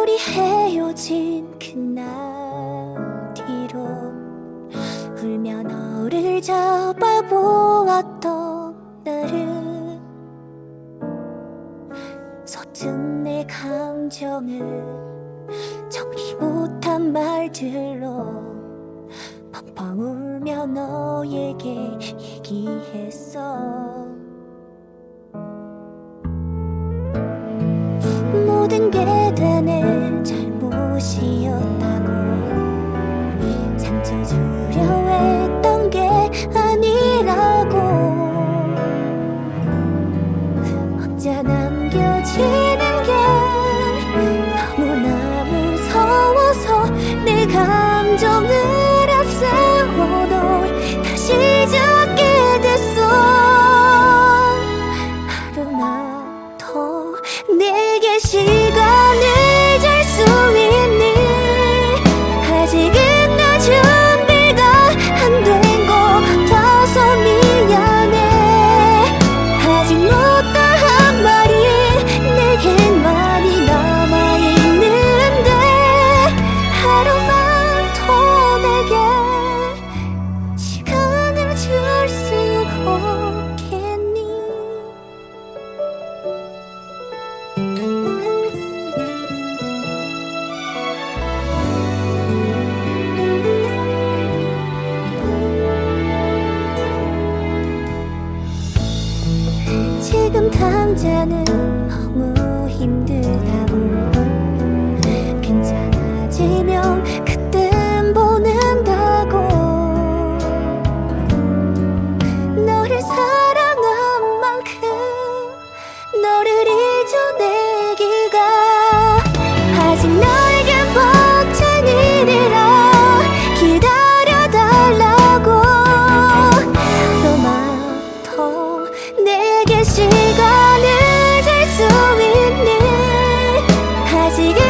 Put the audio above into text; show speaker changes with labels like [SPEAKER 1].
[SPEAKER 1] 우리 헤어진 그날 뒤로 울며 너를 잡아보았던 나를 서툰 내 감정을 정리 못한 말들로 펑펑 울며 너에게 얘기했어 내 잘못이었 감자는 너무 힘들다고. 괜찮아지면 다시 그